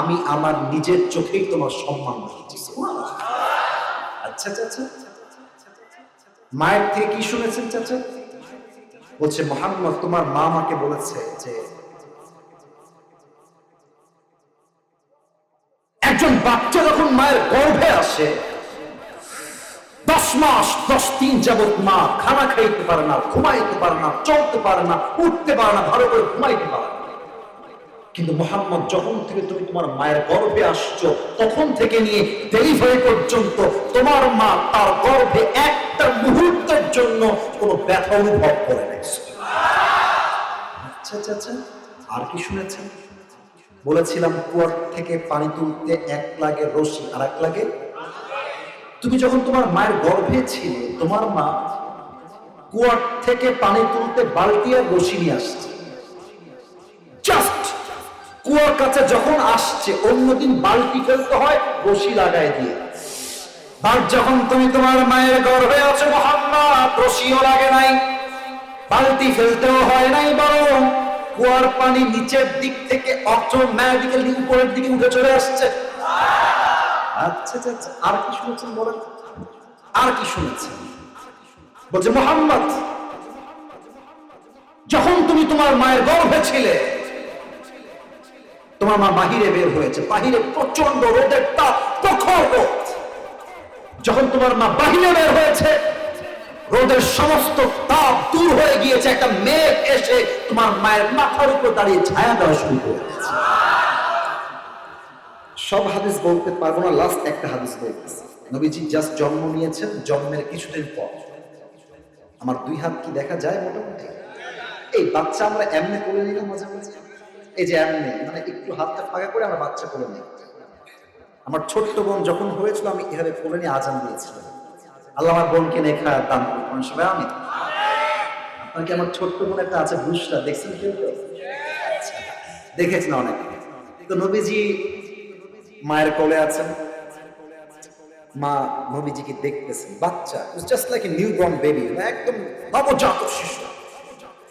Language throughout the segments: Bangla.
আমি আমার নিজের চোখেই তোমার সম্মান রেখেছি আচ্ছা চাচা মায়ের থেকে কি শুনেছেন, চাচা? বলছে, মোহাম্মদ, তোমার মা আমাকে বলেছে যে একজন বাচ্চা যখন মায়ের গর্ভে আসে, দশ মাস, দশ দিন যাবত মা খানা খাইতে পারে না, ঘুমাইতে পারে না, চলতে পারে না, উঠতে পারে না, ভালো করে ঘুমাইতে পারে না। কিন্তু মোহাম্মদ যখন থেকে তুমি তোমার মায়ের গর্ভে আসছো, তখন থেকে নিয়ে ডেলিভারি পর্যন্ত তোমার মা তার গর্ভে একটা মুহূর্তের জন্য কোনো ব্যথা অনুভব করে নাই। আচ্ছা আচ্ছা আচ্ছা আর কি শুনেছেন বলেছিলাম, কুয়ার থেকে পানি তুলতে এক লাগে রশি আর এক লাগে। তুমি যখন তোমার মায়ের গর্ভে ছিলে, তোমার মা কুয়ার থেকে পানি তুলতে বালতি আর রশি নিয়ে আসছে। কুয়ার কাছে যখন আসছে, অন্যদিন বালতি ফেলতে হয়? রশি লাগাই দিয়ে। আর যখন তুমি তোমার মায়ের গর্ভে আছো, মোহাম্মদ, রশিও লাগে নাই। বালতি ফেলতেও হয় নাই বরং কুয়ার পানি নিচের দিক থেকে অটোমেটিক্যালি উপরের দিকে উঠে চলে আসছে। আচ্ছা আচ্ছা আচ্ছা আর কি শুনেছেন বলেন? আর কি শুনেছেন? বলছে, মোহাম্মদ, যখন তুমি তোমার মায়ের গর্ভে ছিলে তোমার মা বাহিরে বের হয়েছে, বাহিরে প্রচণ্ড রোদের তাপ, প্রখর যখন তোমার মা বাহিরে বের হয়েছে, রোদের সমস্ত তাপ দূর হয়ে গিয়েছে, একটা মেঘ এসে তোমার মায়ের মাথার উপর দাঁড়িয়ে ছায়া দেওয়া শুরু করে সব হাদিস বলতে পারব না লাস্ট একটা হাদিস বলতেছি। নবীজি জাস্ট জন্ম নিয়েছেন, জন্মের কিছুদিন পর। আমার দুই হাত কি দেখা যায় মোটামুটি? এই বাচ্চা আমরা এমনি করে নিলাম মাঝে মাঝে। এই যে এমনি মানে একটু হাতটা ফাঁকা করে আমরা বাচ্চা করে নিই। আমার ছোট্ট বোন যখন হয়েছিল, আমি এভাবে কোলে নিয়ে আজান দিয়েছিলাম। আল্লাহ আমার বোনকে নেখা দান করুন সবাই আমি আপনার কি আমার ছোট্ট বোন একটা আছে বুসরা দেখছেন কেউ দেখেছেন অনেক। তো নবীজি মায়ের কোলে আছেন। মা নবীজিকে দেখতেছেন। বাচ্চা just like a new born baby একদম নবজাতক শিশু।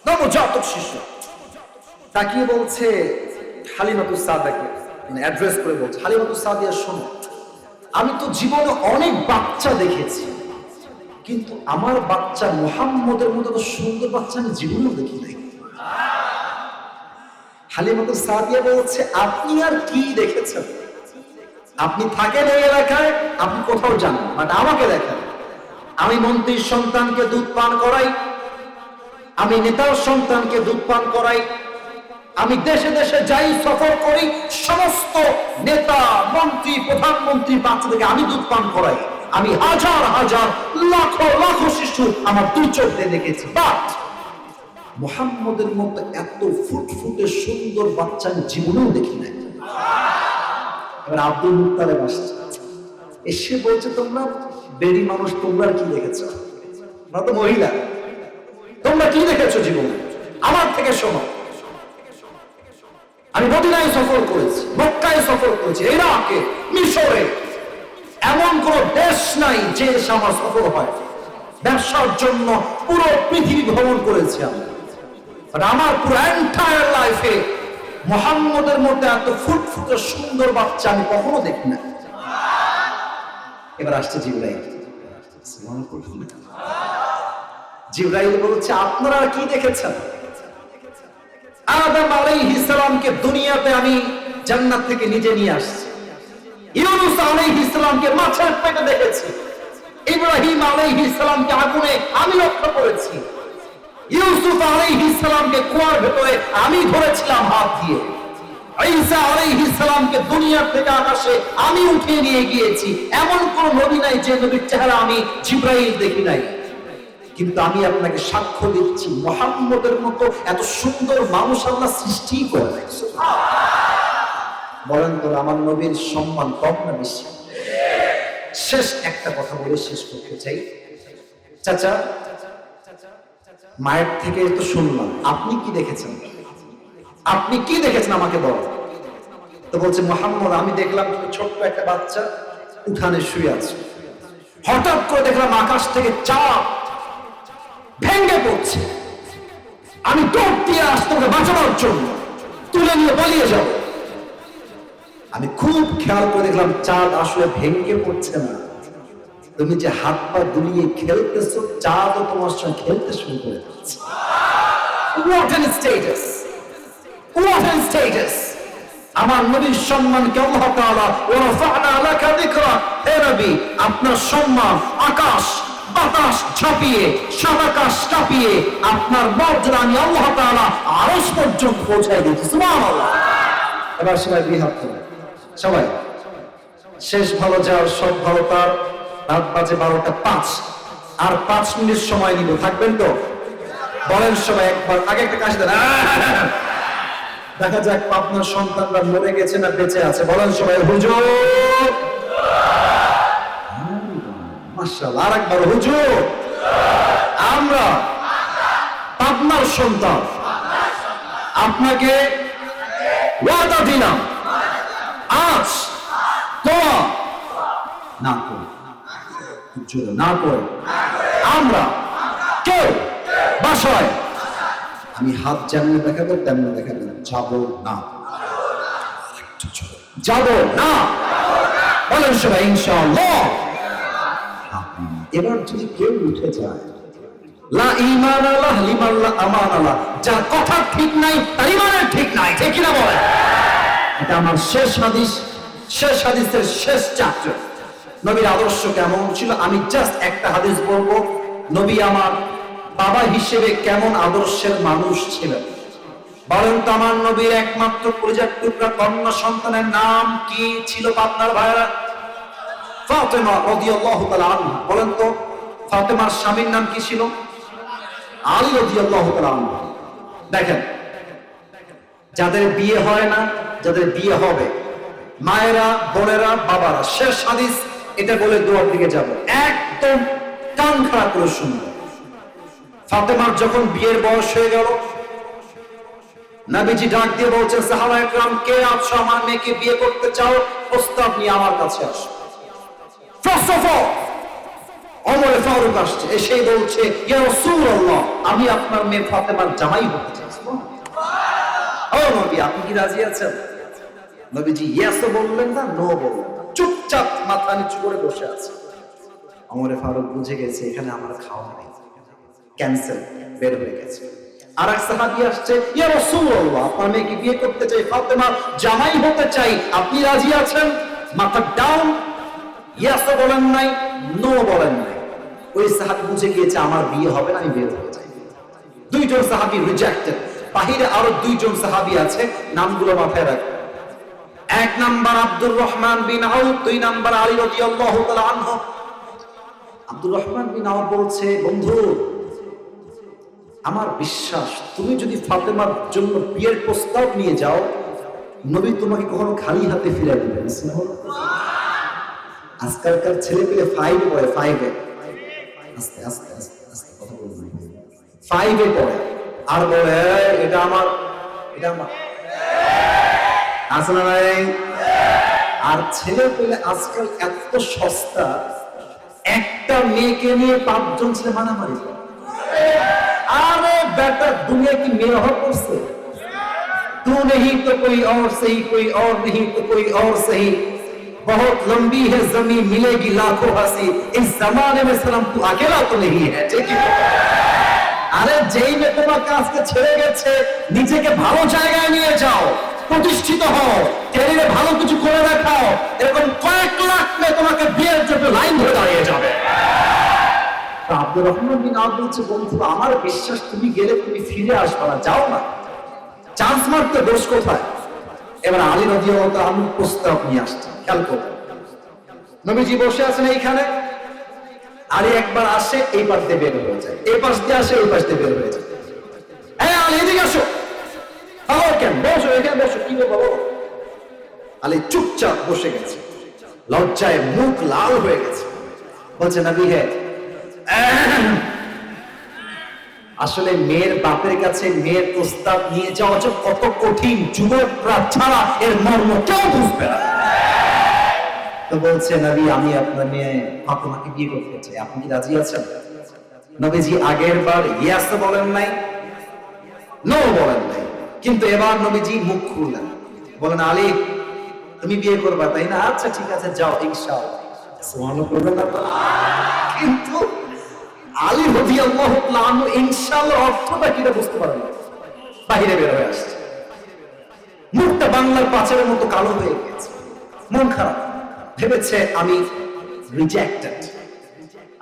নবজাতক শিশু। তাকিয়ে বলছে, হালিমাতুস সাদাকে মানে অ্যাড্রেস করে বলছে, হালিমাতুস সাদিয়া, শোনো, আমি তো জীবনে অনেক বাচ্চা দেখেছি, কিন্তু আমার বাচ্চা মোহাম্মদের মতো তো সুন্দর বাচ্চা আমি জীবনেও দেখি নাই। হালিমাতুস সাদিয়া বলছে, আপনি আর কি দেখেছেন? আপনি থাকেন এই এলাকায়, আপনি কোথাও যান বাট আমাকে দেখেন। আমি মন্ত্রীর সন্তানকে দুধ পান করাই, আমি নেতার সন্তানকে দুধ পান করাই আমি দেশে দেশে যাই, সফর করি, সমস্ত নেতা, মন্ত্রী, প্রধানমন্ত্রী বাচ্চাদেরকে আমি দুধ পান করাই। আমি হাজার হাজার লাখো লাখো শিশু আমার দু চোখ দেখেছি। বাট মোহাম্মদের মতো এত ফুটফুটে সুন্দর বাচ্চা আমি জীবনেও দেখি নাই। এবার আব্দুল মুক্তারে আসছে। এসে বলছে, তোমরা বেরি মানুষ, তোমরা কি দেখেছ? তোমরা তো মহিলা। তোমরা কি দেখেছ জীবনে? আমার থেকে শোনো। আমি মদিনায় সফর করেছি, মক্কায় সফর করেছি, ইরাকে, মিশরে। এমন কোন দেশ নাই যে দেশে আমার সফর হয়। ব্যবসার জন্য পুরো পৃথিবী ভ্রমণ করেছি আমি। আমার পুরো এন্টায়ার লাইফে মোহাম্মদের মধ্যে এত ফুটফুটে সুন্দর বাচ্চা আমি কখনো দেখি না। এবার আসছে জিব্রাইল। জিব্রাইল বলছে, আপনারা কি দেখেছেন? আদম আলাইহিস সালামকে দুনিয়াতে আমি জান্নাত থেকে নিজে নিয়ে আসছি। ইউনুস আলাইহিস সালামকে মাছের পেটে দেখেছি। ইব্রাহিম আলাইহিস সালামকে আগুনে আমি লক্ষ্য করেছি। ইউসুফ আলাইহিস সালামকে কুয়ার ভেতরে আমি ধরেছিলাম হাত দিয়ে। ঈসা আলাইহিস সালামকে দুনিয়া থেকে আকাশে আমি উঠিয়ে নিয়ে গিয়েছি। এমন কোন নবী নাই যে নবীর চেহারা আমি জিব্রাইল দেখি নাই। কিন্তু আমি আপনাকে সাক্ষ্য দিচ্ছি, মোহাম্মদের মতো এত সুন্দর মানুষ আল্লাহ সৃষ্টি করে। বলেন তো, আমার নবীর সম্মান কম না বেশি? শেষ একটা কথা বলে শেষ করতে চাই। চাচা, মায়ের থেকে তো শুনলাম আপনি কি দেখেছেন? আপনি কি দেখেছেন আমাকে বল। তো বলছে, মোহাম্মদ, আমি দেখলাম তুমি ছোট্ট একটা বাচ্চা, উঠানে শুয়ে আছে। হঠাৎ করে দেখলাম আকাশ থেকে চাপ ভেঙ্গে পড়ছে। আমি দৌড় দিয়ে আসতে বাঁচানোর জন্য তুলে নিয়ে পালিয়ে যাও আমি খুব খেয়াল করে দেখলাম চাঁদ আসলে ভেঙে পড়ছে না। তুমি যে হাত পা দুলিয়ে খেলতেছো, চাঁদও তোমার সঙ্গে খেলতে শুরু করে দিচ্ছে। আমার নবীর হে নবী, আপনার সম্মান আকাশ বাতাস ঝাঁপিয়ে সাতাকাশ কাঁপিয়ে আপনার মর্যাদা আমি আল্লাহ তাআলা আরশ পর্যন্ত দিয়েছি। সুবহানাল্লাহ। এবার সবাই দুই হাত তুলে। সবাই। শেষ ভালো যার সব ভালো তার। রাত বাজে বারোটা পাঁচ। আর পাঁচ মিনিট সময় নিব। থাকবেন তো? বলেন সবাই একবার। আগে একটা কাশি দেন। দেখা যাক আপনার সন্তানরা মরে গেছে না বেঁচে আছে। বলেন সবাই, হুজুর। আমরা আপনার সন্তান। আপনাকে ওয়াদা দিলাম। আজ তোমা না করে। না করে। আমরা কেউ বাসায় আমি হাত যেমন দেখাবো তেমন দেখাবেন, যাব না। যাব না। বলেন সবাই, ইনশাআল্লাহ। এবার যদি কেউ উঠে যায় ঠিক নাই, তার ইমানের ঠিক নাই কিনা বলেন এটা আমার শেষ হাদিস, শেষ হাদিসের শেষ নবীর আদর্শ কেমন ছিল? আমি জাস্ট একটা হাদিস বলব, নবী আমার বাবা হিসেবে কেমন আদর্শের মানুষ ছিলেন? বলেন তো আমার নবীর একমাত্র পরিজাত টুকরা কন্যা সন্তানের নাম কি ছিল আপনার ভাইরা ফাতেমা রাদিয়াল্লাহু তাআলা আনহা, বলেন তো, ফাতেমার স্বামীর নাম কি ছিল? আলী রাদিয়াল্লাহু তাআলা আনহা। দেখেন, যাদের বিয়ে হয় না, যাদের বিয়ে হবে, মায়েরা, বোনেরা, বাবারা, শেষ হাদিস, এটা বলে দোয়ার দিকে যাব। একদম কান খারাপ করে শুনবে। ফাতেমার যখন বিয়ের বয়স হয়ে গেল, নাবিজি ডাক দিয়ে বলছেন সাহাবা একরাম কে আছো আমার মেয়েকে বিয়ে করতে চাও? প্রস্তাব নিয়ে আমার কাছে আসো। ফার্স্ট অফ অল অমরে ফারুক আসছে এসেই বলছে, ইয়া রাসূলুল্লাহ, আমি আপনার মেয়ে ফাতেমার জামাই হতে চাই ও নবী, আপনি কি রাজি আছেন? নবীজি ইয়েসও বললেন না নো বললেন চুপচাপ মাথা নিচু করে বসে আছে। অমরে ফারুক বুঝে গেছে, এখানে আমার খাওয়া নেই। ক্যান্সেল বের হয়ে গেছে। আর এক সাহাবি আসছে, ইয়া রাসূলুল্লাহ, আপনার মেয়েকে বিয়ে করতে চাই ফাতেমা জামাই হতে চাই, আপনি রাজি আছেন? মাথা ডাউন ইয়াসও বলেন নাই নো বলেন নাই। ওই সাহাবি বুঝে গিয়েছে আমার বিয়ে হবে না, আমি বের হয়ে যাই। দুইজন সাহাবি রিজেক্টেড বাহিরে আরও দুইজন সাহাবি আছে, নামগুলো মাথায় রাখবেন এক number Abdur Rahman bin Awf, দুই নাম্বার আলী রাদিয়াল্লাহু তাআলা আনহু। আব্দুর রহমান বিন আউফ বলছে, বন্ধু, আমার বিশ্বাস, তুমি যদি ফাতেমার জন্য বিয়ের প্রস্তাব নিয়ে যাও, নবী তোমাকে কখনো খালি হাতে ফিরে দিবেন আজকালকার ছেলে পেলে ফাইভ পড়ে ফাইভে আস্তে আস্তে আস্তে আস্তে কথা বলবেন ফাইভে পড়ে আর বলে "এই, এটা আমার এটা আমার আছে না নাই আর ছেলে পেলে আজকাল এত সস্তা একটা মেয়েকে নিয়ে পাঁচজন ছেলে মারামারি করে। আরে বেটা দুনিয়া কি মেয়ে হওয়া করছে तू नहीं तो कोई और सही कोई और नहीं तो कोई और सही बहुत लंबी है जमीन मिलेगी लाखों हंसी इस जमाने में सलाम तू अकेला तो नहीं है ठीक है আরে যেই মেয়ে তোমাকে আজকে ছেড়ে গেছে নিজেকে ভালো জায়গায় নিয়ে যাও প্রতিষ্ঠিত হও ক্যারিয়ারে ভালো কিছু করে দেখাও এরকম কয়েক লাখ মেয়ে তোমাকে বিয়ের জন্য লাইন ধরে দাঁড়িয়ে যাবে তা আব্দুর রহমান বিন আউফ বলছে বন্ধু আমার বিশ্বাস তুমি গেলে তুমি ফিরে আসবে না যাও না চান্স মারতে দোষ কোথায় এবার আলী নদী আমি প্রস্তাব নিয়ে আসছে। খেয়াল করো নবীজি বসে আছেন এইখানে। আলী একবার আসে, এই পাশ দিয়ে বের হয়ে যায়। এই পাশ দিয়ে আসে, এই পাশ দিয়ে বের হয়ে যায়। হ্যাঁ আলী, এদিকে আসো। আবার কেন? বসো, এখানে বসো। কি বলো আলী চুপচাপ বসে গেছে। লজ্জায় মুখ লাল হয়ে গেছে। বলছে, নবী হে আসলে মেয়ের বাপের কাছে মেয়ের প্রস্তাব নিয়ে যাওয়া যে কত কঠিন যুবকরা ছাড়া এর মর্ম কেউ বুঝবে না। তো বলছে, নবী, আমি আপনার মেয়ে ফাতেমাকে বিয়ে করতে চাই। আপনি কি রাজি আছেন? নবীজি, আগের বার ইয়াস বলেন নাই নো বলেন নাই। কিন্তু এবার নবীজি মুখ খুললেন। বলেন, আলী, তুমি বিয়ে করবা, তাই না? আচ্ছা ঠিক আছে, যাও, ইনশাআল্লাহ। সুবহানাল্লাহ কিন্তু আলী রবি অর্থটা কিনা বুঝতে পারেন। বাহিরে বের হয়ে আসছে। মুখটা বাংলার পাঁচের মতো কালো হয়ে গেছে। মন খারাপ। ভেবেছে আমি রিজেক্টেড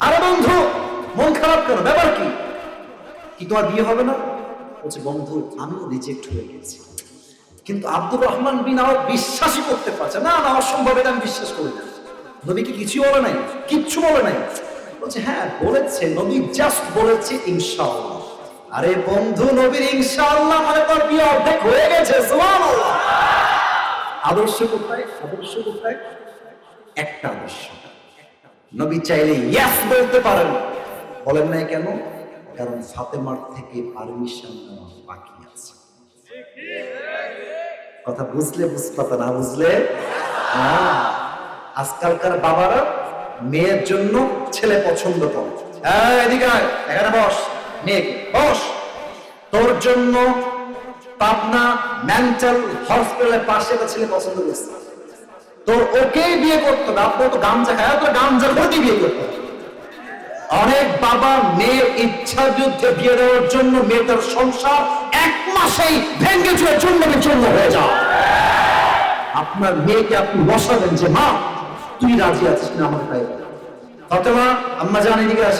আরে বন্ধু, মন খারাপ কেন? ব্যাপার কি? কি তোমার বিয়ে হবে না? বলছে, বন্ধু, আমিও রিজেক্ট হয়ে গেছি। কিন্তু আব্দুর রহমান বিন আওয়াজ বিশ্বাসই করতে পারছে না না অসম্ভব এটা আমি বিশ্বাস করি না। নবী কি কিছু বলে নাই, কিচ্ছু বলে নাই। বলছে হ্যাঁ বলেছে, নবী জাস্ট বলেছে আরে বন্ধু, নবীর মানে তোর বিয়ে অর্ধেক হয়ে গেছে, সুবহানাল্লাহ। আদর্শ কোথায়? আদর্শ কোথায়? একটা আদর্শ। নবী চাইলে ইয়াস বলতে পারেন। বলেন নাই কেন? কারণ ফাতেমার থেকে পারমিশন নেওয়া বাকি আছে। কথা বুঝলে বুঝপাতা না বুঝলে। আজকালকার বাবারা মেয়ের জন্য ছেলে পছন্দ করে। এই, এদিকে এখানে বস। বস। তোর জন্য পাবনা মেন্টাল পাশে একটা ছেলে পছন্দ করছে। তো ওকেই বিয়ে আপনার তো গামজা খায় তো গামজা করে বিয়ে অনেক বাবা মেয়ের ইচ্ছা যুদ্ধে বিয়ে দেওয়ার জন্য মেয়েটার সংসার এক মাসেই ভেঙ্গে চুয়ে চূর্ণ বিচূর্ণ হয়ে যাও আপনার মেয়েকে আপনি বসাবেন যে মা তুই রাজি আছিস না আমার ভাই? ফাতেমা আম্মা জান এদিকে